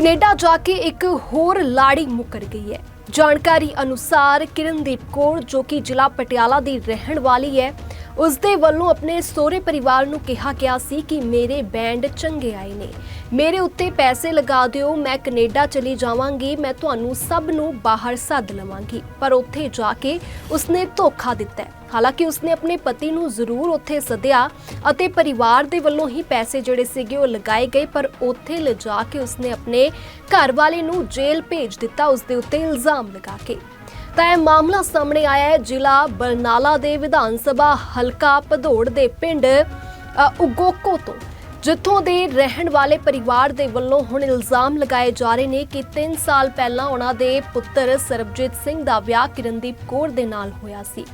Canada ਜਾ ਕੇ ਇੱਕ ਹੋਰ ਲਾੜੀ ਮੁੱਕਰ ਗਈ ਹੈ। ਜਾਣਕਾਰੀ ਅਨੁਸਾਰ ਕਿਰਨਦੀਪ ਕੌਰ, ਜੋ ਕਿ ਜ਼ਿਲ੍ਹਾ ਪਟਿਆਲਾ ਦੀ ਰਹਿਣ ਵਾਲੀ ਹੈ ਉਸ ਦੇ ਵੱਲੋਂ ਆਪਣੇ ਸਹੁਰੇ ਪਰਿਵਾਰ ਨੂੰ ਕਿਹਾ ਗਿਆ ਸੀ ਕਿ ਮੇਰੇ ਬੈਂਡ ਚੰਗੇ ਆਏ ਨੇ। ਮੇਰੇ ਉੱਤੇ ਪੈਸੇ ਲਗਾ ਦਿਓ, ਮੈਂ ਕੈਨੇਡਾ ਚਲੀ ਜਾਵਾਂਗੀ, ਮੈਂ ਤੁਹਾਨੂੰ ਸਭ ਨੂੰ ਬਾਹਰ ਸੱਦ ਲਵਾਂਗੀ। ਪਰ ਉੱਥੇ ਜਾ ਕੇ ਉਸਨੇ ਧੋਖਾ ਦਿੱਤਾ ਹਾਲਾਂਕਿ ਉਸਨੇ ਆਪਣੇ ਪਤੀ ਨੂੰ ਜ਼ਰੂਰ ਉੱਥੇ ਸੱਦਿਆ ਅਤੇ ਪਰਿਵਾਰ ਦੇ ਵੱਲੋਂ ਹੀ ਪੈਸੇ ਜਿਹੜੇ ਸੀਗੇ ਉਹ ਲਗਾਏ ਗਏ, ਪਰ ਉੱਥੇ ਲਿਜਾ ਕੇ ਉਸਨੇ ਆਪਣੇ ਘਰ ਵਾਲੇ ਨੂੰ ਜੇਲ੍ਹ ਭੇਜ ਦਿੱਤਾ ਉਸ ਦੇ ਉੱਤੇ ਇਲਜ਼ਾਮ ਲਗਾ ਕੇ। ਤਾਂ ਇਹ ਮਾਮਲਾ ਸਾਹਮਣੇ ਆਇਆ ਹੈ। ਜ਼ਿਲ੍ਹਾ ਬਰਨਾਲਾ ਦੇ ਵਿਧਾਨ ਸਭਾ ਹਲਕਾ ਭਦੌੜ ਦੇ ਪਿੰਡ ਉਗੋਕੋ ਤੋਂ। ਜਿੱਥੋਂ ਦੇ ਰਹਿਣ ਵਾਲੇ ਪਰਿਵਾਰ ਦੇ ਵੱਲੋਂ ਹੁਣ ਇਲਜ਼ਾਮ ਲਗਾਏ ਜਾ ਰਹੇ ਨੇ ਕਿ 3 ਸਾਲ ਪਹਿਲਾਂ ਉਹਨਾਂ ਦੇ ਪੁੱਤਰ ਸਰਬਜੀਤ ਸਿੰਘ ਦਾ ਵਿਆਹ ਕਿਰਨਦੀਪ ਕੌਰ ਦੇ ਨਾਲ ਹੋਇਆ ਸੀ।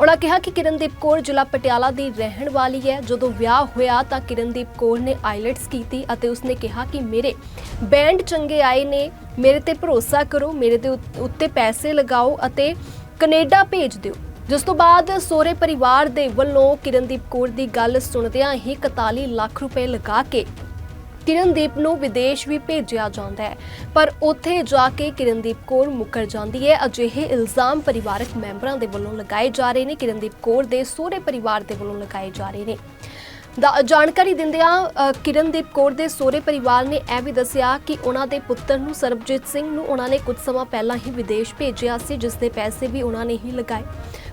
ਉਹਨਾਂ ਕਿਹਾ ਕਿ ਕਿਰਨਦੀਪ ਕੌਰ ਜ਼ਿਲ੍ਹਾ ਪਟਿਆਲਾ ਦੀ ਰਹਿਣ ਵਾਲੀ ਹੈ। ਜਦੋਂ ਵਿਆਹ ਹੋਇਆ ਤਾਂ ਕਿਰਨਦੀਪ ਕੌਰ ਨੇ ਆਈਲੈਟਸ ਕੀਤੀ ਅਤੇ ਉਸਨੇ ਕਿਹਾ ਕਿ ਮੇਰੇ ਬੈਂਡ ਚੰਗੇ ਆਏ ਨੇ, ਮੇਰੇ ਤੇ ਭਰੋਸਾ ਕਰੋ, ਮੇਰੇ ਦੇ ਉੱਤੇ ਪੈਸੇ ਲਗਾਓ ਅਤੇ ਕੈਨੇਡਾ ਭੇਜ ਦਿਓ। ਜਿਸ ਤੋਂ ਬਾਅਦ ਸੋਹਰੇ ਪਰਿਵਾਰ ਦੇ ਵੱਲੋਂ ਕਿਰਨਦੀਪ ਕੌਰ ਦੀ ਗੱਲ ਸੁਣਦਿਆਂ ਹੀ 41 ਲੱਖ ਰੁਪਏ ਲਗਾ ਕੇ ਕਿਰਨਦੀਪ ਨੂੰ ਵਿਦੇਸ਼ ਵੀ ਭੇਜਿਆ ਜਾਂਦਾ ਹੈ। ਪਰ ਉੱਥੇ ਜਾ ਕੇ ਕਿਰਨਦੀਪ ਕੌਰ ਮੁੱਕਰ ਜਾਂਦੀ ਹੈ। ਅਜਿਹੇ ਇਲਜ਼ਾਮ ਪਰਿਵਾਰਕ ਮੈਂਬਰਾਂ ਦੇ ਵੱਲੋਂ ਲਗਾਏ ਜਾ ਰਹੇ ਨੇ। ਕਿਰਨਦੀਪ ਕੌਰ ਦੇ ਸਹੁਰੇ ਪਰਿਵਾਰ ਦੇ ਵੱਲੋਂ ਲਗਾਏ ਜਾ ਰਹੇ ਨੇ। ਦਾ ਜਾਣਕਾਰੀ ਦਿੰਦਿਆਂ ਕਿਰਨਦੀਪ ਕੌਰ ਦੇ ਸਹੁਰੇ ਪਰਿਵਾਰ ਨੇ ਇਹ ਵੀ ਦੱਸਿਆ ਕਿ ਉਹਨਾਂ ਦੇ ਪੁੱਤਰ ਨੂੰ ਸਰਬਜੀਤ ਸਿੰਘ ਨੂੰ ਉਹਨਾਂ ਨੇ ਕੁਝ ਸਮਾਂ ਪਹਿਲਾਂ ਹੀ ਵਿਦੇਸ਼ ਭੇਜਿਆ ਸੀ, ਜਿਸ ਦੇ ਪੈਸੇ ਵੀ ਉਹਨਾਂ ਨੇ ਹੀ ਲਗਾਏ।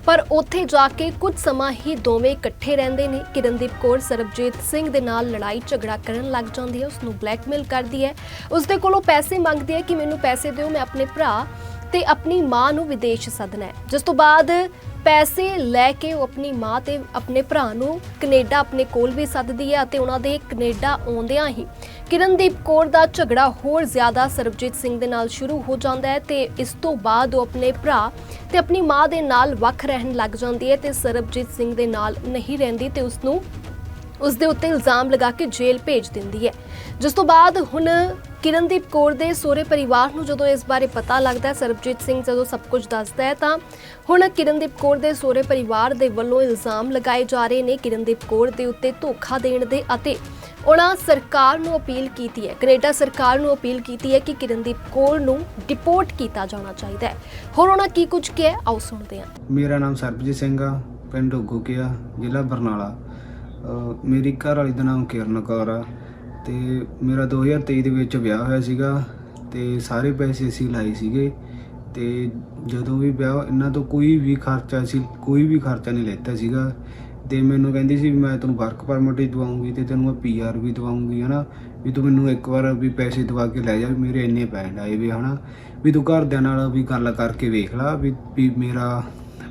ਪਰ ਉੱਥੇ ਜਾ ਕੇ ਕੁਝ ਸਮਾਂ ਹੀ ਦੋਵੇਂ ਇਕੱਠੇ ਰਹਿੰਦੇ ਨੇ। ਕਿਰਨਦੀਪ ਕੌਰ, ਸਰਬਜੀਤ ਸਿੰਘ ਦੇ ਨਾਲ ਲੜਾਈ ਝਗੜਾ ਕਰਨ ਲੱਗ ਜਾਂਦੀ ਹੈ। ਉਸ ਨੂੰ ਬਲੈਕਮੇਲ ਕਰਦੀ ਹੈ। ਉਸ ਦੇ ਕੋਲੋਂ ਪੈਸੇ ਮੰਗਦੀ ਹੈ ਕਿ ਮੈਨੂੰ ਪੈਸੇ ਦਿਓ, ਮੈਂ ਆਪਣੇ ਭਰਾ ਤੇ ਆਪਣੀ ਮਾਂ ਨੂੰ ਵਿਦੇਸ਼ ਸੱਦਣਾ ਹੈ। ਜਿਸ ਤੋਂ ਬਾਅਦ ਪੈਸੇ ਲੈ ਕੇ ਉਹ ਆਪਣੀ ਮਾਂ ਤੇ ਆਪਣੇ ਭਰਾ ਨੂੰ ਕੈਨੇਡਾ ਆਪਣੇ ਕੋਲ ਵੀ ਸੱਦਦੀ ਹੈ ਅਤੇ ਉਹਨਾਂ ਦੇ ਕੈਨੇਡਾ ਆਉਂਦਿਆਂ ਹੀ ਕਿਰਨਦੀਪ ਕੌਰ ਦਾ ਝਗੜਾ ਹੋਰ ਜ਼ਿਆਦਾ ਸਰਬਜੀਤ ਸਿੰਘ ਦੇ ਨਾਲ ਸ਼ੁਰੂ ਹੋ ਜਾਂਦਾ ਹੈ ਤੇ ਇਸ ਤੋਂ ਬਾਅਦ ਉਹ ਆਪਣੇ ਭਰਾ ਤੇ ਆਪਣੀ ਮਾਂ ਦੇ ਨਾਲ ਵੱਖ ਰਹਿਣ ਲੱਗ ਜਾਂਦੀ ਹੈ ਤੇ ਸਰਬਜੀਤ ਸਿੰਘ ਦੇ ਨਾਲ ਨਹੀਂ ਰਹਿੰਦੀ ਤੇ ਉਸ ਨੂੰ ਉਸ ਦੇ ਉੱਤੇ ਇਲਜ਼ਾਮ ਲਗਾ ਕੇ ਜੇਲ੍ਹ ਭੇਜ ਦਿੰਦੀ ਹੈ। ਜਿਸ ਤੋਂ ਬਾਅਦ ਹੁਣ ਕਿਰਨਦੀਪ ਕੌਰ ਦੇ ਸਹੁਰੇ ਪਰਿਵਾਰ ਨੂੰ ਜਦੋਂ ਇਸ ਬਾਰੇ ਪਤਾ ਲੱਗਦਾ ਸਰਬਜੀਤ ਸਿੰਘ ਜਦੋਂ ਸਭ ਕੁਝ ਦੱਸਦਾ ਹੈ, ਤਾਂ ਹੁਣ ਕਿਰਨਦੀਪ ਕੌਰ ਦੇ ਸਹੁਰੇ ਪਰਿਵਾਰ ਦੇ ਵੱਲੋਂ ਇਲਜ਼ਾਮ ਲਗਾਏ ਜਾ ਰਹੇ ਨੇ ਕਿਰਨਦੀਪ ਕੌਰ ਦੇ ਉੱਤੇ ਧੋਖਾ ਦੇਣ ਦੇ ਅਤੇ ਉਹਨਾਂ ਸਰਕਾਰ ਨੂੰ ਅਪੀਲ ਕੀਤੀ ਹੈ, ਕੈਨੇਡਾ ਸਰਕਾਰ ਨੂੰ ਅਪੀਲ ਕੀਤੀ ਹੈ ਕਿ ਕਿਰਨਦੀਪ ਕੌਰ ਨੂੰ ਡਿਪੋਰਟ ਕੀਤਾ ਜਾਣਾ ਚਾਹੀਦਾ ਹੈ। ਹੋਰ ਉਹਨਾਂ ਕੀ ਕੁਝ ਕਿਹਾ ਆਓ ਸੁਣਦੇ ਹਾਂ। ਮੇਰਾ ਨਾਮ ਸਰਬਜੀਤ ਸਿੰਘ ਆ, ਪਿੰਡ ਉਗੋਕਿਆ ਜ਼ਿਲ੍ਹਾ ਬਰਨਾਲਾ। ਅਹ ਮੇਰੀ ਘਰ ਵਾਲੀ ਦਾ ਨਾਮ ਕਿਰਨ ਕੌਰ ਆ। ਤੇ ਮੇਰਾ 2023 ਦੇ ਵਿੱਚ ਵਿਆਹ ਹੋਇਆ ਸੀਗਾ ਤੇ ਸਾਰੇ ਪੈਸੇ ਅਸੀਂ ਲਾਏ ਸੀਗੇ ਤੇ ਜਦੋਂ ਵੀ ਵਿਆਹ ਇਹਨਾਂ ਤੋਂ ਕੋਈ ਵੀ ਖਰਚਾ ਸੀ ਕੋਈ ਵੀ ਖਰਚਾ ਨਹੀਂ ਲੈਤਾ ਸੀਗਾ। ਤੇ ਮੈਨੂੰ ਕਹਿੰਦੀ ਸੀ ਵੀ ਮੈਂ ਤੈਨੂੰ ਵਰਕ ਪਰਮਿਟ ਹੀ ਦਵਾਉਂਗੀ ਤੇ ਤੈਨੂੰ ਮੈਂ ਪੀਆਰ ਵੀ ਦਵਾਉਂਗੀ, ਹਨਾ? ਵੀ ਤੂੰ ਮੈਨੂੰ ਇੱਕ ਵਾਰ ਵੀ ਪੈਸੇ ਦਵਾ ਕੇ ਲੈ ਜਾ, ਵੀ ਮੇਰੇ ਇੰਨੇ ਪੈਣ ਆਏ ਵੀ, ਹਨਾ? ਵੀ ਤੂੰ ਘਰਦਿਆਂ ਨਾਲ ਵੀ ਗੱਲ ਕਰਕੇ ਵੇਖ ਲੈ, ਵੀ ਵੀ ਮੇਰਾ,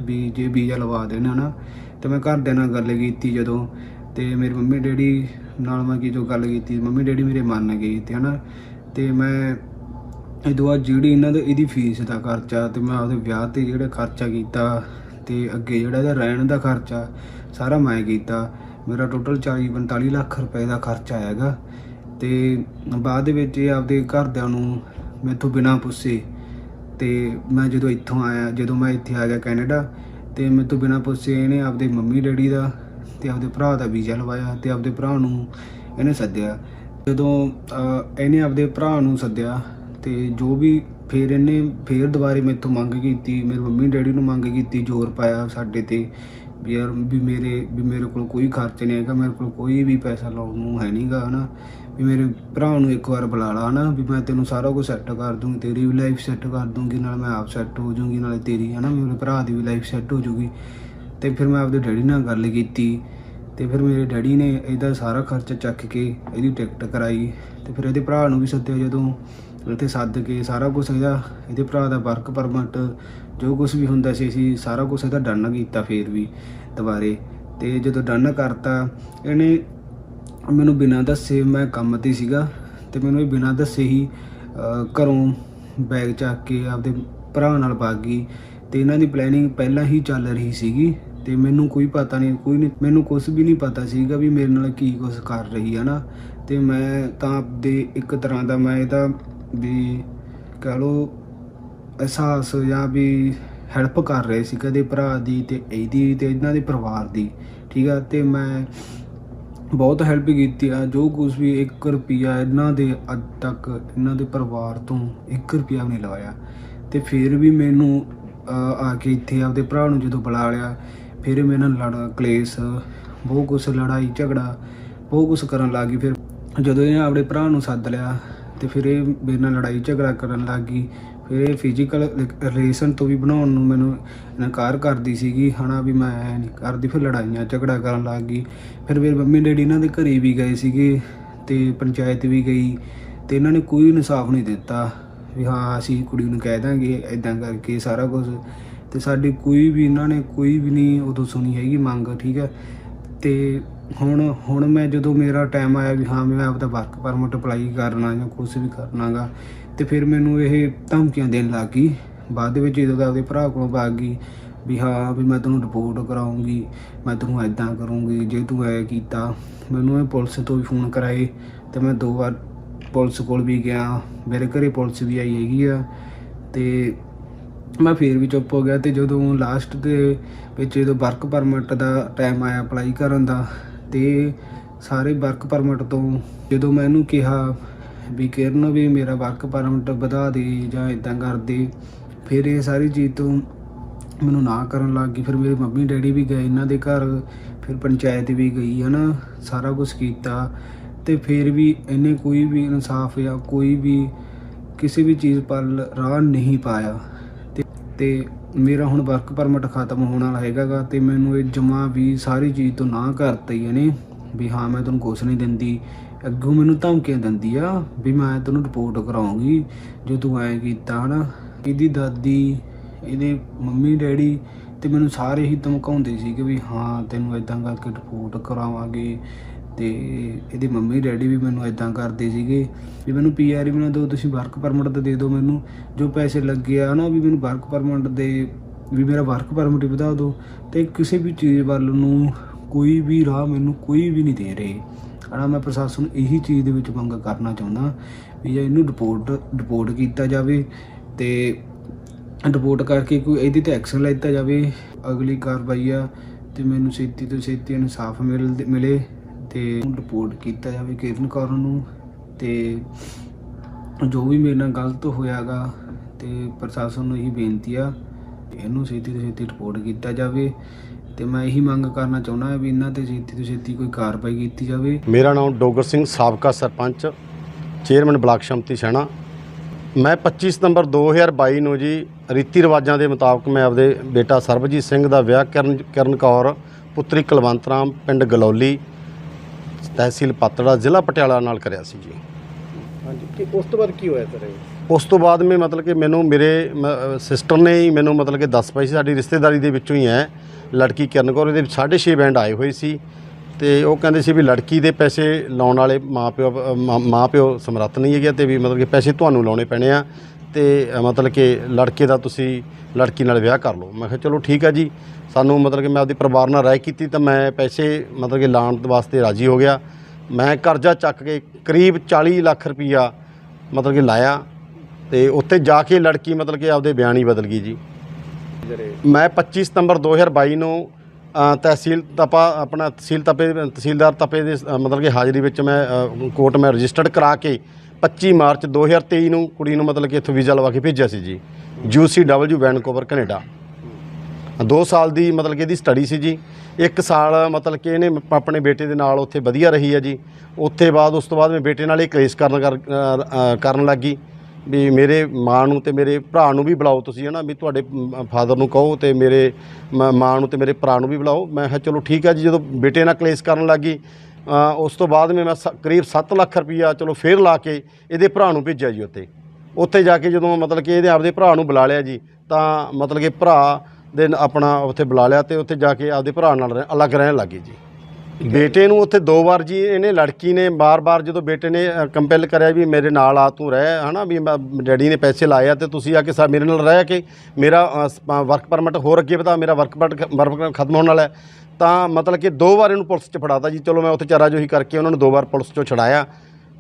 ਵੀ ਜੇ ਵੀਜ਼ਾ ਲਵਾ ਦੇਣ, ਹਨਾ? ਤੇ ਮੈਂ ਘਰਦਿਆਂ ਨਾਲ ਗੱਲ ਕੀਤੀ ਜਦੋਂ, ਤੇ ਮੇਰੇ ਮੰਮੀ ਡੈਡੀ ਨਾਲ ਮੈਂ ਕੀ ਜੋ ਗੱਲ ਕੀਤੀ, ਮੰਮੀ ਡੈਡੀ ਮੇਰੇ ਮੰਨ ਗਏ ਤੇ ਹਨਾ? ਤੇ ਮੈਂ ਇਹ ਤੋਂ ਬਾਅਦ ਜਿਹੜੀ ਇਹਨਾਂ ਦਾ ਇਹਦੀ ਫੀਸ ਦਾ ਖਰਚਾ ਤੇ ਮੈਂ ਆਪਦੇ ਵਿਆਹ ਤੇ ਜਿਹੜਾ ਖਰਚਾ ਕੀਤਾ ਤੇ ਅੱਗੇ ਜਿਹੜਾ ਇਹਦਾ ਰਹਿਣ ਦਾ ਖਰਚਾ, ਸਾਰਾ ਮੈਂ ਕੀਤਾ। ਮੇਰਾ ਟੋਟਲ 40 45 ਲੱਖ ਰੁਪਏ ਦਾ ਖਰਚਾ ਆਏਗਾ ਤੇ ਬਾਅਦ ਦੇ ਵਿੱਚ ਇਹ ਆਪਦੇ ਘਰਦਿਆਂ ਨੂੰ ਮੈਥੋਂ ਬਿਨਾਂ ਪੁੱਛੇ ਤੇ ਮੈਂ ਜਦੋਂ ਇੱਥੋਂ ਆਇਆ, ਜਦੋਂ ਮੈਂ ਇੱਥੇ ਆ ਗਿਆ ਕੈਨੇਡਾ, ਤੇ ਮੇਰੇ ਬਿਨਾਂ ਪੁੱਛੇ ਇਹਨੇ ਆਪਦੇ ਮੰਮੀ ਡੈਡੀ ਦਾ ਤੇ ਆਪਦੇ ਭਰਾ ਦਾ ਵੀਜ਼ਾ ਲਵਾਇਆ ਤੇ ਆਪਦੇ ਭਰਾ ਨੂੰ ਇਹਨੇ ਸੱਦਿਆ। ਜਦੋਂ ਇਹਨੇ ਆਪਦੇ ਭਰਾ ਨੂੰ ਸੱਦਿਆ ਤੇ ਜੋ ਵੀ ਫਿਰ ਇਹਨੇ ਫਿਰ ਦੁਬਾਰੇ ਮੇਥੋਂ ਮੰਗ ਕੀਤੀ, ਮੇਰੇ ਮੰਮੀ ਡੈਡੀ ਨੂੰ ਮੰਗ ਕੀਤੀ, ਜ਼ੋਰ ਪਾਇਆ ਸਾਡੇ ਤੇ ਵੀ ਯਾਰ ਵੀ ਮੇਰੇ ਵੀ ਮੇਰੇ ਕੋਲ ਕੋਈ ਖਰਚ ਨਹੀਂ ਹੈਗਾ, ਮੇਰੇ ਕੋਲ ਕੋਈ ਵੀ ਪੈਸਾ ਲਾਉਣ ਨੂੰ ਹੈ ਨਹੀਂਗਾ ਹਨਾ। ਵੀ ਮੇਰੇ ਭਰਾ ਨੂੰ ਇੱਕ ਵਾਰ ਬੁਲਾ ਲਾ, ਹਨਾ, ਵੀ ਮੈਂ ਤੈਨੂੰ ਸਾਰਾ ਕੁਝ ਸੈੱਟ ਕਰ ਦੂੰਗੀ, ਤੇਰੀ ਵੀ ਲਾਈਫ ਸੈੱਟ ਕਰ ਦੂੰਗੀ, ਨਾਲ ਮੈਂ ਆਪ ਸੈੱਟ ਹੋ ਜਾਊਂਗੀ, ਨਾਲੇ ਤੇਰੀ, ਹਨਾ ਮੇਰੇ ਭਰਾ ਦੀ ਵੀ ਲਾਈਫ ਸੈੱਟ ਹੋ ਜਾਊਗੀ। ਤੇ ਫਿਰ ਮੈਂ ਆਪਦੇ ਡੈਡੀ ਨਾਲ ਗੱਲ ਕੀਤੀ ਤੇ ਫਿਰ ਮੇਰੇ ਡੈਡੀ ਨੇ ਇਹਦਾ ਸਾਰਾ ਖਰਚਾ ਚੱਕ ਕੇ ਇਹਦੀ ਟਿਕਟ ਕਰਾਈ ਤੇ ਫਿਰ ਇਹਦੇ ਭਰਾ ਨੂੰ ਵੀ ਸੱਦਿਆ ਜਦੋਂ, ਇੱਥੇ ਸੱਦ ਕੇ ਸਾਰਾ ਕੁਝ ਇਹਦਾ, ਇਹਦੇ ਭਰਾ ਦਾ ਵਰਕ ਪਰਮਿਟ ਜੋ ਕੁਝ ਵੀ ਹੁੰਦਾ ਸੀ ਅਸੀਂ ਸਾਰਾ ਕੁਝ ਇਹਦਾ ਡਨ ਕੀਤਾ ਫੇਰ ਵੀ ਦੁਬਾਰੇ ਤੇ ਜਦੋਂ ਡਨ ਕਰਤਾ, ਇਹਨੇ ਮੈਨੂੰ ਬਿਨਾਂ ਦੱਸੇ ਮੈਂ ਕੰਮ ਤੇ ਸੀਗਾ ਤੇ ਮੈਨੂੰ ਇਹ ਬਿਨਾਂ ਦੱਸੇ ਹੀ ਘਰੋਂ ਬੈਗ ਚੱਕ ਕੇ ਆਪਦੇ ਭਰਾ ਨਾਲ ਭੱਗ ਗਈ ਤੇ ਇਹਨਾਂ ਦੀ ਪਲੈਨਿੰਗ ਪਹਿਲਾਂ ਹੀ ਚੱਲ ਰਹੀ ਸੀਗੀ ਤੇ ਮੈਨੂੰ ਕੋਈ ਪਤਾ ਨਹੀਂ, ਕੋਈ ਨਹੀਂ, ਮੈਨੂੰ ਕੁਝ ਵੀ ਨਹੀਂ ਪਤਾ ਸੀਗਾ ਵੀ ਮੇਰੇ ਨਾਲ ਕੀ ਕੁਝ ਕਰ ਰਹੀ ਹੈ ਨਾ। ਤੇ ਮੈਂ ਤਾਂ ਆਪਦੇ ਇੱਕ ਤਰ੍ਹਾਂ ਦਾ ਮੈਂ ਇਹਦਾ ਵੀ ਕਹ ਲੋ ਅਹਿਸਾਸ ਜਾਂ ਵੀ ਹੈਲਪ ਕਰ ਰਹੇ ਸੀ ਕਦੇ ਭਰਾ ਦੀ ਤੇ ਇਹਦੀ ਤੇ ਇਹਨਾਂ ਦੇ ਪਰਿਵਾਰ ਦੀ, ਠੀਕ ਆ? ਤੇ ਮੈਂ ਬਹੁਤ ਹੈਲਪ ਕੀਤੀ ਆ, ਜੋ ਕੁਝ ਵੀ 1 ਰੁਪਿਆ ਇਹਨਾਂ ਦੇ ਅੱਜ ਤੱਕ ਇਹਨਾਂ ਦੇ ਪਰਿਵਾਰ ਤੋਂ 1 ਰੁਪਿਆ ਵੀ ਨਹੀਂ ਲਵਾਇਆ। ਤੇ ਫਿਰ ਵੀ ਮੈਨੂੰ ਆ ਕੇ ਇੱਥੇ ਆਪਦੇ ਭਰਾ ਨੂੰ ਜਦੋਂ ਬੁਲਾ ਲਿਆ ਫਿਰ ਮੇਰੇ ਨਾਲ ਲੜਾ ਕਲੇਸ਼, ਬਹੁਤ ਕੁਛ ਲੜਾਈ, ਝਗੜਾ, ਬਹੁਤ ਕੁਛ ਕਰਨ ਲੱਗ ਗਈ। ਫਿਰ ਜਦੋਂ ਇਹ ਆਪਣੇ ਭਰਾ ਨੂੰ ਸੱਦ ਲਿਆ ਤੇ ਫਿਰ ਇਹ ਮੇਰੇ ਨਾਲ ਲੜਾਈ, ਝਗੜਾ ਕਰਨ ਲੱਗ ਗਈ। ਫਿਰ ਇਹ ਫਿਜ਼ੀਕਲ ਰਿਲੇਸ਼ਨ ਤੋਂ ਵੀ ਬਣਾਉਣ ਨੂੰ ਮੈਨੂੰ ਇਨਕਾਰ ਕਰਦੀ ਸੀਗੀ, ਹਨਾ ਵੀ ਮੈਂ ਐਂ ਨਹੀਂ ਕਰਦੀ, ਫਿਰ ਲੜਾਈਆਂ, ਝਗੜਾ ਕਰਨ ਲੱਗ ਗਈ। ਫਿਰ ਮੇਰੇ ਮੰਮੀ ਡੈਡੀ ਇਹਨਾਂ ਦੇ ਘਰੇ ਵੀ ਗਏ ਸੀਗੇ ਤੇ ਪੰਚਾਇਤ ਵੀ ਗਈ ਤੇ ਇਹਨਾਂ ਨੇ ਕੋਈ ਇਨਸਾਫ ਨਹੀਂ ਦਿੱਤਾ ਵੀ ਹਾਂ, ਅਸੀਂ ਕੁੜੀ ਨੂੰ ਕਹਿ ਦਾਂਗੇ ਇਦਾਂ ਕਰਕੇ ਸਾਰਾ ਕੁਝ ਤੇ ਸਾਡੀ ਕੋਈ ਵੀ ਇਹਨਾਂ ਨੇ ਕੋਈ ਵੀ ਨਹੀਂ ਉਦੋਂ ਸੁਣੀ ਹੈਗੀ ਮੰਗ, ਠੀਕ ਹੈ। ਤੇ ਹੁਣ ਹੁਣ ਮੈਂ ਜਦੋਂ ਮੇਰਾ ਟਾਈਮ ਆਇਆ ਵੀ ਹਾਂ, ਮੈਂ ਆਪਦਾ ਵਰਕ ਪਰਮਿਟ ਅਪਲਾਈ ਕਰਨਾ ਜਾਂ ਕੁਝ ਵੀ ਕਰਨਾਗਾ, ਤੇ ਫਿਰ ਮੈਨੂੰ ਇਹ ਧਮਕੀਆਂ ਦੇਣ ਲੱਗ ਗਈ। ਬਾਅਦ ਦੇ ਵਿੱਚ ਜਦੋਂ ਦਾ ਆਪਦੇ ਭਰਾ ਕੋਲੋਂ ਭਾਗ ਗਈ ਵੀ ਹਾਂ, ਵੀ ਮੈਂ ਤੈਨੂੰ ਰਿਪੋਰਟ ਕਰਾਉਂਗੀ, ਮੈਂ ਤੈਨੂੰ ਐਦਾਂ ਕਰੂੰਗੀ, ਜੇ ਤੂੰ ਐ ਕੀਤਾ। ਮੈਨੂੰ ਇਹ ਪੁਲਿਸ ਤੋਂ ਵੀ ਫੋਨ ਕਰਾਏ ਤੇ ਮੈਂ ਦੋ ਵਾਰ ਪੁਲਿਸ ਕੋਲ ਵੀ ਗਿਆ, ਮੇਰੇ ਘਰੇ ਪੁਲਿਸ ਵੀ ਆਈ ਹੈਗੀ ਆ। ਤੇ ਮੈਂ ਫੇਰ ਵੀ ਚੁੱਪ ਹੋ ਗਿਆ ਤੇ ਜਦੋਂ ਲਾਸਟ ਦੇ ਵਿੱਚ ਜਦੋਂ ਵਰਕ ਪਰਮਿਟ ਦਾ ਟਾਈਮ ਆਇਆ ਅਪਲਾਈ ਕਰਨ ਦਾ, ਤੇ ਸਾਰੇ ਵਰਕ ਪਰਮਿਟ ਤੋਂ ਜਦੋਂ ਮੈਂ ਇਹਨੂੰ ਕਿਹਾ ਵੀ ਕਿਰਨ ਵੀ ਮੇਰਾ ਵਰਕ ਪਰਮਿਟ ਵਧਾ ਦੇ ਜਾਂ ਇਦਾਂ ਕਰ ਦੇ, ਫਿਰ ਇਹ ਸਾਰੀ ਚੀਜ਼ ਤੋਂ ਮੈਨੂੰ ਨਾ ਕਰਨ ਲੱਗ ਗਈ। ਫਿਰ ਮੇਰੇ ਮੰਮੀ ਡੈਡੀ ਵੀ ਗਏ ਇਹਨਾਂ ਦੇ ਘਰ, ਫਿਰ ਪੰਚਾਇਤ ਵੀ ਗਈ, ਹਨਾ, ਸਾਰਾ ਕੁਝ ਕੀਤਾ। ਤੇ ਫਿਰ ਵੀ ਇਹਨੇ ਕੋਈ ਵੀ ਇਨਸਾਫ ਜਾਂ ਕੋਈ ਵੀ ਕਿਸੇ ਵੀ ਚੀਜ਼ ਪਰ ਰਾਹ ਨਹੀਂ ਪਾਇਆ। ਤੇ ਮੇਰਾ ਹੁਣ ਵਰਕ ਪਰਮਿਟ ਖਤਮ ਹੋਣ ਵਾਲਾ ਹੈਗਾਗਾ ਤੇ ਮੈਨੂੰ ਇਹ ਜਮਾ ਵੀ ਸਾਰੀ ਚੀਜ਼ ਤੋਂ ਨਾ ਕਰਤੀ ਇਹਨੇ, ਵੀ ਹਾਂ ਮੈਂ ਤੈਨੂੰ ਕੁਛ ਨਹੀਂ ਦਿੰਦੀ, ਅੱਗੋਂ ਮੈਨੂੰ ਧਮਕੀਆਂ ਦਿੰਦੀ ਆ, ਵੀ ਮੈਂ ਤੈਨੂੰ ਰਿਪੋਰਟ ਕਰਾਉਂਗੀ, ਜੇ ਤੂੰ ਐਂ ਕੀਤਾ ਹਨਾ। ਇਹਦੀ ਦਾਦੀ, ਇਹਦੇ ਮੰਮੀ, ਡੈਡੀ ਤੇ ਮੈਨੂੰ ਸਾਰੇ ਹੀ ਧਮਕਾਉਂਦੇ ਸੀ ਕਿ ਵੀ ਹਾਂ ਤੈਨੂੰ ਇਦਾਂ ਕਰਕੇ ਰਿਪੋਰਟ ਕਰਾਵਾਂਗੇ। ਤੇ ਇਹਦੇ ਮੰਮੀ ਡੈਡੀ ਵੀ ਮੈਨੂੰ ਇਦਾਂ ਕਰਦੇ ਸੀਗੇ ਵੀ ਮੈਨੂੰ ਪੀਆਰ ਹੀ ਬਣਾ ਦਿਓ, ਤੁਸੀਂ ਵਰਕ ਪਰਮਿਟ ਤਾਂ ਦੇ ਦਿਓ ਮੈਨੂੰ। ਜੋ ਪੈਸੇ ਲੱਗੇ ਆ ਨਾ ਵੀ ਮੈਨੂੰ ਵਰਕ ਪਰਮਿਟ ਦੇ, ਵੀ ਮੇਰਾ ਵਰਕ ਪਰਮਿਟ ਵਧਾ ਦਿਓ। ਤੇ ਕਿਸੇ ਵੀ ਚੀਜ਼ ਵੱਲ ਨੂੰ ਕੋਈ ਵੀ ਰਾਹ ਮੈਨੂੰ ਕੋਈ ਵੀ ਨਹੀਂ ਦੇ ਰਹੇ। ਹਨਾ ਮੈਂ ਪ੍ਰਸ਼ਾਸਨ ਨੂੰ ਇਹੀ ਚੀਜ਼ ਦੇ ਵਿੱਚ ਮੰਗ ਕਰਨਾ ਚਾਹੁੰਦਾ ਵੀ ਜੇ ਇਹਨੂੰ ਰਿਪੋਰਟ ਰਿਪੋਰਟ ਕੀਤਾ ਜਾਵੇ ਤੇ ਰਿਪੋਰਟ ਕਰਕੇ ਕੋਈ ਇਹਦੇ ਤੇ ਐਕਸ਼ਨ ਲਿੱਤਾ ਜਾਵੇ। ਅਗਲੀ ਕਾਰਵਾਈ ਆ ਤੇ ਮੈਨੂੰ ਛੇਤੀ ਤੋਂ ਛੇਤੀ ਇਨਸਾਫ ਮਿਲ, ਮਿਲੇ। ਤੇ ਰਿਪੋਰਟ ਕੀਤਾ ਜਾਵੇ ਕਿਰਨ ਕੌਰ ਨੂੰ ਤੇ ਜੋ ਵੀ ਮੇਰੇ ਨਾਲ ਗਲਤ ਹੋਇਆਗਾ ਤੇ ਪ੍ਰਸ਼ਾਸਨ ਨੂੰ ਇਹੀ ਬੇਨਤੀ ਆ ਕਿ ਇਹਨੂੰ ਛੇਤੀ ਤੋਂ ਛੇਤੀ ਰਿਪੋਰਟ ਕੀਤਾ ਜਾਵੇ ਤੇ ਮੈਂ ਇਹੀ ਮੰਗ ਕਰਨਾ ਚਾਹੁੰਦਾ ਵੀ ਇਹਨਾਂ ਤੇ ਛੇਤੀ ਤੋਂ ਛੇਤੀ ਕੋਈ ਕਾਰਵਾਈ ਕੀਤੀ ਜਾਵੇ। ਮੇਰਾ ਨਾਮ ਡੋਗਰ ਸਿੰਘ ਸਾਬਕਾ ਸਰਪੰਚ, ਚੇਅਰਮੈਨ ਬਲਾਕ ਸ਼ਮਤੀ ਸੈਣਾ। ਮੈਂ 25 ਸਤੰਬਰ 2022 ਨੂੰ ਜੀ, ਰੀਤੀ ਰਿਵਾਜਾਂ ਦੇ ਮੁਤਾਬਕ ਮੈਂ ਆਪਦੇ ਬੇਟਾ ਸਰਬਜੀਤ ਸਿੰਘ ਦਾ ਵਿਆਹ ਕਰਨ ਕਰਨ ਕੌਰ, ਪੁੱਤਰੀ ਕੁਲਵੰਤ ਰਾਮ, ਪਿੰਡ ਗਲੌਲੀ ਤਹਿਸੀਲ ਪਾਤੜਾ ਜ਼ਿਲ੍ਹਾ ਪਟਿਆਲਾ ਨਾਲ ਕਰਿਆ ਸੀ ਜੀ। ਹਾਂਜੀ ਕਿ ਉਸ ਤੋਂ ਬਾਅਦ ਕੀ ਹੋਇਆ ਸਰ ਉਸ ਤੋਂ ਬਾਅਦ ਮੈਂ ਮਤਲਬ ਕਿ ਮੈਨੂੰ ਮੇਰੇ ਸਿਸਟਰ ਨੇ ਹੀ ਮੈਨੂੰ ਮਤਲਬ ਕਿ ਦੱਸ ਪਈ ਸੀ ਸਾਡੀ ਰਿਸ਼ਤੇਦਾਰੀ ਦੇ ਵਿੱਚੋਂ ਹੀ ਹੈ। ਲੜਕੀ ਕਿਰਨ ਕੌਰ ਇਹਦੇ 6.5 ਬੈਂਡ ਆਏ ਹੋਏ ਸੀ। ਤੇ ਉਹ ਕਹਿੰਦੇ ਸੀ ਵੀ ਲੜਕੀ ਦੇ ਪੈਸੇ ਲਾਉਣ ਵਾਲੇ ਮਾਪਿਓ ਅ, ਮਾਂ- ਮਾਪਿਓ ਸਮਰੱਥ ਨਹੀਂ ਹੈਗੇ ਤੇ ਵੀ ਮਤਲਬ ਕਿ ਪੈਸੇ ਤੁਹਾਨੂੰ ਲਾਉਣੇ ਪੈਣੇ ਆ। ਤੇ ਮਤਲਬ ਕਿ ਲੜਕੇ ਦਾ ਤੁਸੀਂ ਲੜਕੀ ਨਾਲ ਵਿਆਹ ਕਰ ਲਓ। ਮੈਂ ਕਿਹਾ, ਚਲੋ ਠੀਕ ਆ ਜੀ। ਸਾਨੂੰ ਮਤਲਬ ਕਿ ਮੈਂ ਆਪਦੇ ਪਰਿਵਾਰ ਨਾਲ ਰਾਏ ਕੀਤੀ ਤਾਂ ਮੈਂ ਪੈਸੇ ਮਤਲਬ ਕਿ ਲਾਉਣ ਵਾਸਤੇ ਰਾਜੀ ਹੋ ਗਿਆ। ਮੈਂ ਕਰਜ਼ਾ ਚੱਕ ਕੇ ਕਰੀਬ 40 ਲੱਖ ਰੁਪਈਆ ਮਤਲਬ ਕਿ ਲਾਇਆ ਤੇ ਉੱਥੇ ਜਾ ਕੇ ਲੜਕੀ ਮਤਲਬ ਕਿ ਆਪਦੇ ਬਿਆਨ ਹੀ ਬਦਲ ਗਈ ਜੀ। ਮੈਂ 25 ਸਤੰਬਰ 2022 ਨੂੰ ਤਹਿਸੀਲ ਤਪਾ, ਆਪਣਾ ਤਹਿਸੀਲ ਤਪੇ, ਤਹਿਸੀਲਦਾਰ ਤਪੇ ਦੇ ਮਤਲਬ ਕਿ ਹਾਜ਼ਰੀ ਵਿੱਚ ਮੈਂ ਕੋਰਟ ਮੈਂ ਰਜਿਸਟਰਡ ਕਰਾ ਕੇ 25 ਮਾਰਚ 2023 ਨੂੰ ਕੁੜੀ ਨੂੰ ਮਤਲਬ ਕਿ ਇੱਥੋਂ ਵੀਜ਼ਾ ਲਵਾ ਕੇ ਭੇਜਿਆ ਸੀ ਜੀ ਯੂਸੀਡਬਲਯੂ ਵੈਨਕੂਵਰ ਕੈਨੇਡਾ। 2 ਸਾਲ ਦੀ ਮਤਲਬ ਕਿ ਇਹਦੀ ਸਟੱਡੀ ਸੀ ਜੀ। ਇੱਕ ਸਾਲ ਮਤਲਬ ਕਿ ਇਹਨੇ ਆਪਣੇ ਬੇਟੇ ਦੇ ਨਾਲ ਉੱਥੇ ਵਧੀਆ ਰਹੀ ਹੈ ਜੀ। ਉੱਥੇ ਬਾਅਦ ਉਸ ਤੋਂ ਬਾਅਦ ਮੈਂ ਬੇਟੇ ਨਾਲ ਇਹ ਕਲੇਸ਼ ਕਰਨ ਕਰ- ਅ, ਕਰਨ ਲੱਗੀ ਵੀ ਮੇਰੇ ਮਾਂ ਨੂੰ ਤੇ ਮੇਰੇ ਭਰਾ ਨੂੰ ਵੀ ਬੁਲਾਓ ਤੁਸੀਂ ਹਨਾ ਵੀ ਤੁਹਾਡੇ ਫਾਦਰ ਨੂੰ ਕਹੋ ਤੇ ਮੇਰੇ ਮ- ਮਾਂ ਨੂੰ ਤੇ ਮੇਰੇ ਭਰਾ ਨੂੰ ਵੀ ਬੁਲਾਓ। ਮੈਂ ਕਿਹਾ ਚਲੋ ਠੀਕ ਹੈ ਜੀ ਜਦੋਂ ਬੇਟੇ ਨਾਲ ਕਲੇਸ਼ ਕਰਨ ਲੱਗੀ ਅ, ਉਸ ਤੋਂ ਬਾਅਦ ਮੈਂ ਮੈਂ ਸ- ਕਰੀਬ 7 ਲੱਖ ਰੁਪਈਆ ਚਲੋ ਫੇਰ ਲਾ ਕੇ ਇਹਦੇ ਭਰਾ ਨੂੰ ਭੇਜਿਆ ਜੀ ਉੱਥੇ। ਉੱਥੇ ਜਾ ਕੇ ਜਦੋਂ ਮਤਲਬ ਕਿ ਇਹਦੇ ਆਪਦੇ ਭਰਾ ਨੂੰ ਬੁਲਾ ਲਿਆ ਜੀ, ਤਾਂ ਮਤਲਬ ਕਿ ਭਰਾ ਦੇ ਆਪਣਾ ਉੱਥੇ ਬੁਲਾ ਲਿਆ ਤੇ ਉੱਥੇ ਜਾ ਕੇ ਆਪਦੇ ਭਰਾ ਨਾਲ ਰਹਿ- ਅਲੱਗ ਰਹਿਣ ਲੱਗੇ ਜੀ। ਬੇਟੇ ਨੂੰ ਉੱਥੇ ਦੋ ਵਾਰ ਜੀ, ਇਹਨੇ ਲੜਕੀ ਨੇ ਬਾਰ-ਬਾਰ ਜਦੋਂ ਬੇਟੇ ਨੇ ਕੰਪੈਲ ਕਰਿਆ ਵੀ ਮੇਰੇ ਨਾਲ ਆ, ਤੂੰ ਰਹਿ, ਹਨਾ, ਵੀ ਮੈਂ- ਡੈਡੀ ਨੇ ਪੈਸੇ ਲਾਏ ਆ ਤੇ ਤੁਸੀਂ ਆ ਕੇ ਸਾ, ਮੇਰੇ ਨਾਲ ਰਹਿ ਕੇ ਮੇਰਾ ਵਰਕ ਪਰਮਿਟ ਹੋਰ ਅੱਗੇ ਵਧਾ, ਮੇਰਾ ਵਰਕ ਪਰਮਿਟ ਖਤਮ ਹੋਣ ਵਾਲਾ ਹੈ। ਤਾਂ ਮਤਲਬ ਕਿ ਦੋ ਵਾਰ ਇਹਨੂੰ ਪੁਲਿਸ 'ਚ ਫੜਾਤਾ ਜੀ, ਚਲੋ ਮੈਂ ਉੱਥੇ ਚਾਰਾ ਜੋਹੀ ਕਰਕੇ ਉਹਨਾਂ ਨੂੰ ਦੋ ਵਾਰ ਪੁਲਿਸ 'ਚੋਂ ਛਡਾਇਆ।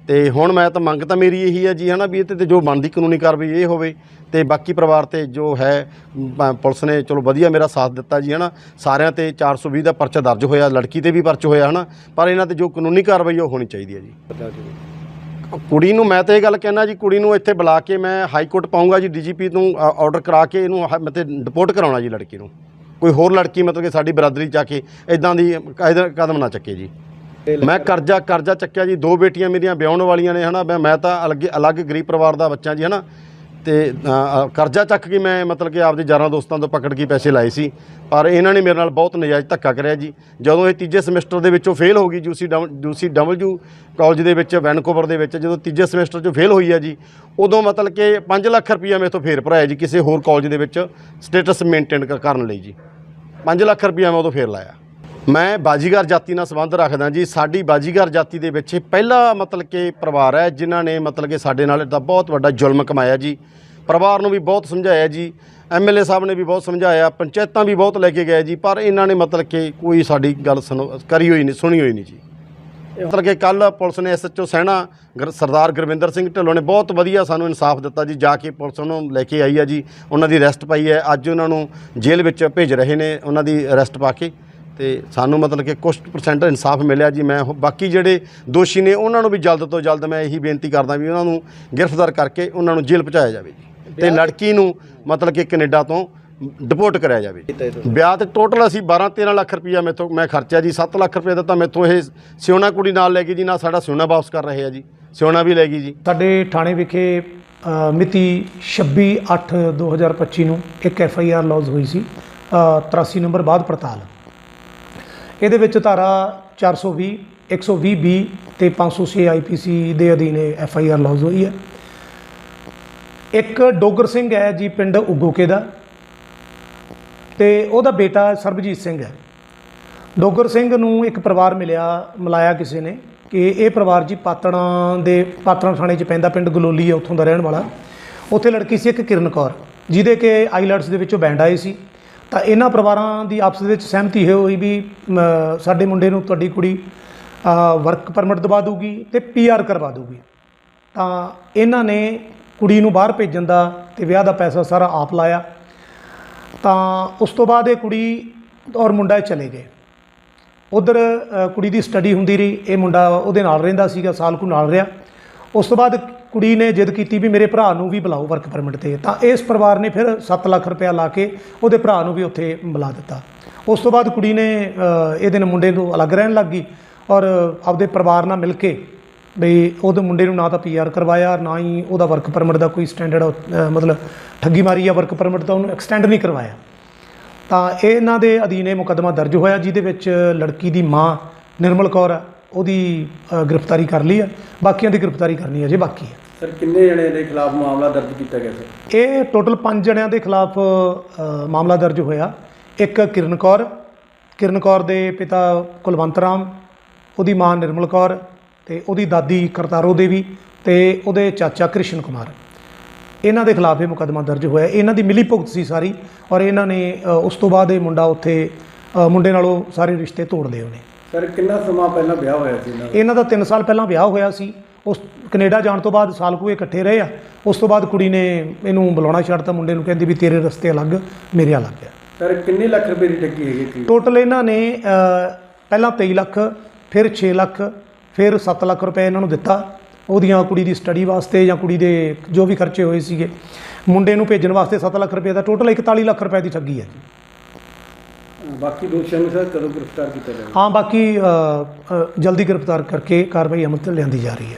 ਤੇ ਹੁਣ ਮੈਂ ਤਾਂ ਮੰਗ ਤਾਂ ਮੇਰੀ ਇਹੀ ਹੈ ਜੀ ਹਨਾ ਵੀ ਇਹਤੇ ਤੇ ਜੋ ਬਣਦੀ ਕਾਨੂੰਨੀ ਕਾਰਵਾਈ ਇਹ ਹੋਵੇ ਤੇ ਬਾਕੀ ਪਰਿਵਾਰ ਤੇ ਜੋ ਹੈ ਮ, ਪੁਲਿਸ ਨੇ ਚਲੋ ਵਧੀਆ ਮੇਰਾ ਸਾਥ ਦਿੱਤਾ ਜੀ ਹਨਾ। ਸਾਰਿਆਂ ਤੇ 420 ਦਾ ਪਰਚਾ ਦਰਜ ਹੋਇਆ ਲੜਕੀ ਤੇ ਵੀ ਪਰਚ ਹੋਇਆ ਹਨਾ। ਪਰ ਇਹਨਾਂ ਤੇ ਜੋ ਕਾਨੂੰਨੀ ਕਾਰਵਾਈ ਉਹ ਹੋਣੀ ਚਾਹੀਦੀ ਹੈ ਜੀ। ਕੁੜੀ ਨੂੰ ਮੈਂ ਤਾਂ ਇਹ ਗੱਲ ਕਹਿਣਾ ਜੀ ਕੁੜੀ ਨੂੰ ਇੱਥੇ ਬੁਲਾ ਕੇ ਮੈਂ ਹਾਈ ਕੋਰਟ ਪਾਉਂਗਾ ਜੀ ਡੀਜੀਪੀ ਤੋਂ ਆਰਡਰ ਕਰਾ ਕੇ ਇਹਨੂੰ ਹ- ਮੈਂ ਡਿਪੋਰਟ ਕਰਾਉਣਾ ਜੀ ਲੜਕੀ ਨੂੰ। ਕੋਈ ਹੋਰ ਲੜਕੀ ਮਤਲਬ ਕਿ ਸਾਡੀ ਬਰਾਦਰੀ ਚ ਆ ਕੇ ਇਦਾਂ ਦੀ ਕਾਇਦਾ ਕਦਮ ਨਾ ਚੱਕੇ ਜੀ। ਮੈਂ ਕਰਜ਼ਾ ਕਰਜ਼ਾ ਚੱਕਿਆ ਜੀ ਦੋ ਬੇਟੀਆਂ ਮੇਰੀਆਂ ਵਿਆਹੁਣ ਵਾਲੀਆਂ ਨੇ ਹਨਾ ਮੈਂ ਮੈਂ ਤਾਂ ਅਲੱਗ ਅਲੱਗ ਗਰੀਬ ਪਰਿਵਾਰ ਦਾ ਬੱਚਾ ਜੀ ਹਨਾ ਤੇ ਅ, ਕਰਜ਼ਾ ਚੱਕ ਕੇ ਮੈਂ ਮਤਲਬ ਕਿ ਆਪਦੇ ਯਾਰਾਂ ਦੋਸਤਾਂ ਤੋਂ ਪਕੜ ਕੇ ਪੈਸੇ ਲਾਏ ਸੀ ਪਰ ਇਹਨਾਂ ਨੇ ਮੇਰੇ ਨਾਲ ਬਹੁਤ ਨਜਾਇਜ਼ ਧੱਕਾ ਕਰਿਆ ਜੀ। ਜਦੋਂ ਇਹ ਤੀਜੇ ਸਮੈਸਟਰ ਦੇ ਵਿੱਚੋਂ ਫੇਲ ਹੋ ਗਈ ਯੂਸੀ ਯੂਸੀ ਡਬਲਯੂ ਕਾਲਜ ਦੇ ਵਿੱਚ ਵੈਨਕੂਵਰ ਦੇ ਵਿੱਚ ਜਦੋਂ ਤੀਜੇ ਸਮੈਸਟਰ 'ਚੋਂ ਫੇਲ ਹੋਈ ਹੈ ਜੀ ਉਦੋਂ ਮਤਲਬ ਕਿ 5 ਲੱਖ ਰੁਪਈਆ ਮੇਰੇ ਤੋਂ ਫੇਰ ਭਰਾਇਆ ਜੀ ਕਿਸੇ ਹੋਰ ਕਾਲਜ ਦੇ ਵਿੱਚ ਸਟੇਟਸ ਮੇਨਟੇਨ ਕਰਨ ਲਈ ਜੀ। 5 ਲੱਖ ਰੁਪਈਆ ਮੈਂ ਉਦੋਂ ਫੇਰ ਲਾਇਆ। ਮੈਂ ਬਾਜੀਗਰ ਜਾਤੀ ਨਾਲ ਸੰਬੰਧ ਰੱਖਦਾ ਜੀ। ਸਾਡੀ ਬਾਜੀਗਰ ਜਾਤੀ ਦੇ ਵਿੱਚ ਪਹਿਲਾ ਮਤਲਬ ਕਿ ਪਰਿਵਾਰ ਹੈ, ਜਿਨ੍ਹਾਂ ਨੇ ਮਤਲਬ ਕਿ ਸਾਡੇ ਨਾਲ ਦਾ ਬਹੁਤ ਵੱਡਾ ਜ਼ੁਲਮ ਕਮਾਇਆ ਜੀ। ਪਰਿਵਾਰ ਨੂੰ ਵੀ ਬਹੁਤ ਸਮਝਾਇਆ ਜੀ। ਐਮਐਲਏ ਸਾਹਿਬ ਨੇ ਵੀ ਬਹੁਤ ਸਮਝਾਇਆ, ਪੰਚਾਇਤਾਂ ਵੀ ਬਹੁਤ ਲੈ ਕੇ ਗਏ ਜੀ, ਪਰ ਇਹਨਾਂ ਨੇ ਮਤਲਬ ਕਿ ਕੋਈ ਸਾਡੀ ਗੱਲ ਸੁਣੋ, ਕਰੀ ਹੋਈ ਨਹੀਂ, ਸੁਣੀ ਹੋਈ ਨਹੀਂ ਜੀ। ਮਤਲਬ ਕਿ ਕੱਲ ਪੁਲਿਸ ਨੇ ਐਸਐਚਓ ਸੈਣਾ, ਗੁਰ- ਸਰਦਾਰ ਗੁਰਵਿੰਦਰ ਸਿੰਘ ਢਿੱਲੋਂ ਨੇ ਬਹੁਤ ਵਧੀਆ ਸਾਨੂੰ ਇਨਸਾਫ ਦਿੱਤਾ ਜੀ, ਜਾ ਕੇ ਪੁਲਿਸ ਉਹਨੂੰ ਲੈ ਕੇ ਆਈ ਹੈ ਜੀ। ਉਹਨਾਂ ਦੀ ਅਰੈਸਟ ਪਾਈ ਹੈ। ਅੱਜ ਉਹਨਾਂ ਨੂੰ ਜੇਲ੍ਹ ਵਿੱਚ ਭੇਜ ਰਹੇ ਨੇ, ਉਹਨਾਂ ਦੀ ਅਰੈਸਟ ਪਾ ਕੇ। ਤੇ ਸਾਨੂੰ ਮਤਲਬ ਕਿ ਕੁਛ ਪਰਸੈਂਟ ਇਨਸਾਫ ਮਿਲਿਆ ਜੀ। ਮੈਂ ਬਾਕੀ ਜਿਹੜੇ ਦੋਸ਼ੀ ਨੇ ਉਹਨਾਂ ਨੂੰ ਵੀ ਜਲਦ ਤੋਂ ਜਲਦ ਮੈਂ ਇਹੀ ਬੇਨਤੀ ਕਰਦਾ ਵੀ ਉਹਨਾਂ ਨੂੰ ਗ੍ਰਿਫਤਾਰ ਕਰਕੇ ਉਹਨਾਂ ਨੂੰ ਜੇਲ੍ਹ ਪਹੁੰਚਾਇਆ ਜਾਵੇ ਜੀ। ਤੇ ਲੜਕੀ ਨੂੰ ਮਤਲਬ ਕਿ ਕੈਨੇਡਾ ਤੋਂ ਡਿਪੋਰਟ ਕਰਿਆ ਜਾਵੇ ਵਿਆਹ ਤੇ ਟੋਟਲ ਅਸੀਂ 12 13 ਲੱਖ ਰੁਪਈਆ ਮੇਥੋਂ ਮੈਂ ਖਰਚਿਆ ਜੀ। 7 ਲੱਖ ਰੁਪਏ ਦਾ ਤਾਂ ਮੇਥੋਂ ਇਹ ਸਿਉਣਾ ਕੁੜੀ ਨਾਲ ਲੈ ਗਈ ਜੀ ਨਾ ਸਾਡਾ ਸਿਉਣਾ ਵਾਪਸ ਕਰ ਰਹੇ ਆ ਜੀ। ਸਿਉਣਾ ਵੀ ਲੈ ਗਈ ਜੀ। ਸਾਡੇ ਥਾਣੇ ਵਿਖੇ ਮਿਤੀ 26/8/2025 ਨੂੰ ਇੱਕ ਐਫ ਆਈ ਆਰ ਲੌਜ ਹੋਈ ਸੀ। ਅ, 83 ਨੰਬਰ ਬਾਅਦ ਪੜਤਾਲ। ਇਹਦੇ ਵਿੱਚ ਧਾਰਾ 420 120 ਬੀ ਤੇ 506 ਆਈਪੀਸੀ ਦੇ ਅਧੀਨ ਐਫ ਆਈ ਆਰ ਲੌਜ ਹੋਈ ਹੈ। ਇੱਕ ਡੋਗਰ ਸਿੰਘ ਹੈ ਜੀ, ਪਿੰਡ ਉਗੋਕੇ ਦਾ। ਤੇ ਉਹਦਾ ਬੇਟਾ ਸਰਬਜੀਤ ਸਿੰਘ ਹੈ। ਡੋਗਰ ਸਿੰਘ ਨੂੰ ਇੱਕ ਪਰਿਵਾਰ ਮਿਲਿਆ, ਮਿਲਾਇਆ ਕਿਸੇ ਨੇ ਕਿ ਇਹ ਪਰਿਵਾਰ ਜੀ ਪਾਤਣਾ ਦੇ, ਪਾਤਣਾ ਥਾਣੇ 'ਚ ਪੈਂਦਾ, ਪਿੰਡ ਗਲੋਲੀ ਹੈ, ਉੱਥੋਂ ਦਾ ਰਹਿਣ ਵਾਲਾ। ਉੱਥੇ ਲੜਕੀ ਸੀ ਇੱਕ ਕਿਰਨ ਕੌਰ, ਜਿਹਦੇ ਕਿ ਆਈਲੈਟਸ ਦੇ ਵਿੱਚੋਂ ਬੈਂਡ ਆਏ ਸੀ। ਤਾਂ ਇਹਨਾਂ ਪਰਿਵਾਰਾਂ ਦੀ ਆਪਸ ਵਿੱਚ ਸਹਿਮਤੀ ਇਹ ਹੋਈ ਵੀ ਮ, ਸਾਡੇ ਮੁੰਡੇ ਨੂੰ ਤੁਹਾਡੀ ਕੁੜੀ ਵਰਕ ਪਰਮਿਟ ਦਵਾ ਦੂਗੀ ਤੇ ਪੀਆਰ ਕਰਵਾ ਦੂਗੀ ਤਾਂ ਇਹਨਾਂ ਨੇ ਕੁੜੀ ਨੂੰ ਬਾਹਰ ਭੇਜਣ ਦਾ ਤੇ ਵਿਆਹ ਦਾ ਪੈਸਾ ਸਾਰਾ ਆਪ ਲਾਇਆ। ਤਾਂ ਉਸ ਤੋਂ ਬਾਅਦ ਇਹ ਕੁੜੀ ਔਰ ਮੁੰਡਾ ਚਲੇ ਗਏ। ਉਧਰ ਕੁੜੀ ਦੀ ਸਟੱਡੀ ਹੁੰਦੀ ਰਹੀ। ਇਹ ਮੁੰਡਾ ਉਹਦੇ ਨਾਲ ਰਹਿੰਦਾ ਸੀਗਾ ਸਾਲ ਕੁ ਨਾਲ ਰਿਹਾ। ਉਸ ਤੋਂ ਬਾਅਦ ਕੁੜੀ ਨੇ ਜਿੱਦ ਕੀਤੀ ਵੀ ਮੇਰੇ ਭਰਾ ਨੂੰ ਵੀ ਬੁਲਾਓ ਵਰਕ ਪਰਮਿਟ ਤੇ। ਤਾਂ ਇਸ ਪਰਿਵਾਰ ਨੇ ਫਿਰ 7 ਲੱਖ ਰੁਪਇਆ ਲਾ ਕੇ ਉਹਦੇ ਭਰਾ ਨੂੰ ਵੀ ਉੱਥੇ ਬੁਲਾ ਦਿੱਤਾ। ਉਸ ਤੋਂ ਬਾਅਦ ਕੁੜੀ ਨੇ ਅ, ਇਹਦੇ ਮੁੰਡੇ ਨੂੰ ਅਲੱਗ ਰਹਿਣ ਲੱਗ ਗਈ ਔਰ ਆਪਦੇ ਪਰਿਵਾਰ ਨਾਲ ਮਿਲ ਕੇ ਬਈ ਉਹਦੇ ਮੁੰਡੇ ਨੂੰ ਨਾ ਤਾਂ ਪੀਆਰ ਕਰਵਾਇਆ ਨਾ ਹੀ ਉਹਦਾ ਵਰਕ ਪਰਮਿਟ ਦਾ ਕੋਈ ਸਟੈਂਡਰਡ ਮਤਲਬ ਠੱਗੀ ਮਾਰੀ ਆ ਵਰਕ ਪਰਮਿਟ ਤਾਂ ਉਹਨੂੰ ਐਕਸਟੈਂਡ ਨਹੀਂ ਕਰਵਾਇਆ। ਤਾਂ ਇਹਨਾਂ ਦੇ ਅਧੀਨ ਇਹ ਮੁਕੱਦਮਾ ਦਰਜ ਹੋਇਆ ਜਿਹਦੇ ਵਿੱਚ ਲੜਕੀ ਦੀ ਮਾਂ ਨਿਰਮਲ ਕੌਰ ਹੈ ਉਹਦੀ ਗ੍ਰਿਫਤਾਰੀ ਕਰ ਲਈ ਹੈ ਬਾਕੀਆਂ ਦੀ ਗ੍ਰਿਫਤਾਰੀ ਕਰਨੀ ਅਜੇ ਬਾਕੀ ਹੈ। ਸਰ ਕਿੰਨੇ ਜਣੇ ਦੇ ਖਿਲਾਫ ਮਾਮਲਾ ਦਰਜ ਕੀਤਾ ਗਿਆ ਸਰ? ਇਹ ਟੋਟਲ 5 ਜਣਿਆਂ ਦੇ ਖਿਲਾਫ ਮਾਮਲਾ ਦਰਜ ਹੋਇਆ। ਇੱਕ ਕਿਰਨ ਕੌਰ ਕਿਰਨ ਕੌਰ ਦੇ ਪਿਤਾ ਕੁਲਵੰਤ ਰਾਮ ਉਹਦੀ ਮਾਂ ਨਿਰਮਲ ਕੌਰ ਤੇ ਉਹਦੀ ਦਾਦੀ ਕਰਤਾਰੋ ਦੇਵੀ ਤੇ ਉਹਦੇ ਚਾਚਾ ਕ੍ਰਿਸ਼ਨ ਕੁਮਾਰ। ਇਹਨਾਂ ਦੇ ਖਿਲਾਫ ਇਹ ਮੁਕੱਦਮਾ ਦਰਜ ਹੋਇਆ। ਇਹਨਾਂ ਦੀ ਮਿਲੀ ਭੁਗਤ ਸੀ ਸਾਰੀ ਔਰ ਇਹਨਾਂ ਨੇ ਉਸ ਤੋਂ ਬਾਅਦ ਇਹ ਮੁੰਡਾ ਉੱਥੇ ਮੁੰਡੇ ਨਾਲੋਂ ਸਾਰੇ ਰਿਸ਼ਤੇ ਤੋੜ ਲਏ ਉਹਨੇ। ਸਰ ਕਿੰਨਾ ਸਮਾਂ ਪਹਿਲਾਂ ਵਿਆਹ ਹੋਇਆ ਸੀ ਇਹਨਾਂ ਦਾ? ਇਹਨਾਂ ਦਾ 3 ਸਾਲ ਪਹਿਲਾਂ ਵਿਆਹ ਹੋਇਆ ਸੀ। ਉਸ ਕੈਨੇਡਾ ਜਾਣ ਤੋਂ ਬਾਅਦ ਸਾਲ ਕੁ ਇਹ ਇਕੱਠੇ ਰਹੇ ਆ। ਉਸ ਤੋਂ ਬਾਅਦ ਕੁੜੀ ਨੇ ਇਹਨੂੰ ਬੁਲਾਉਣਾ ਛੱਡਤਾ। ਮੁੰਡੇ ਨੂੰ ਕਹਿੰਦੀ ਵੀ ਤੇਰੇ ਰਸਤੇ ਅਲੱਗ ਮੇਰੇ ਅਲੱਗ ਆ। ਸਰ ਕਿੰਨੇ ਲੱਖ ਰੁਪਏ ਦੀ ਠੱਗੀ ਹੈਗੀ ਸੀ? ਟੋਟਲ ਇਹਨਾਂ ਨੇ ਅ, ਪਹਿਲਾਂ 23 ਲੱਖ ਫਿਰ 6 ਲੱਖ ਫਿਰ 7 ਲੱਖ ਰੁਪਏ ਇਹਨਾਂ ਨੂੰ ਦਿੱਤਾ। ਉਹਦੀਆਂ ਕੁੜੀ ਦੀ ਸਟੱਡੀ ਵਾਸਤੇ ਜਾਂ ਕੁੜੀ ਦੇ ਜੋ ਵੀ ਖਰਚੇ ਹੋਏ ਸੀਗੇ। ਮੁੰਡੇ ਨੂੰ ਭੇਜਣ ਵਾਸਤੇ 7 ਲੱਖ ਰੁਪਏ ਦਾ ਟੋਟਲ 41 ਲੱਖ ਰੁਪਏ ਦੀ ਠੱਗੀ ਹੈ ਜੀ। ਬਾਕੀ ਦੋਸ਼ੀਆਂ ਨੂੰ ਸਰ ਕਦੋਂ ਗ੍ਰਿਫਤਾਰ ਕੀਤਾ ਜਾਵੇਗਾ? ਹਾਂ ਬਾਕੀ ਅ, ਅ, ਜਲਦੀ ਗ੍ਰਿਫਤਾਰ ਕਰਕੇ ਕਾਰਵਾਈ ਅਮਲ ਤੇ ਲਿਆਂਦੀ ਜਾ ਰਹੀ ਹੈ।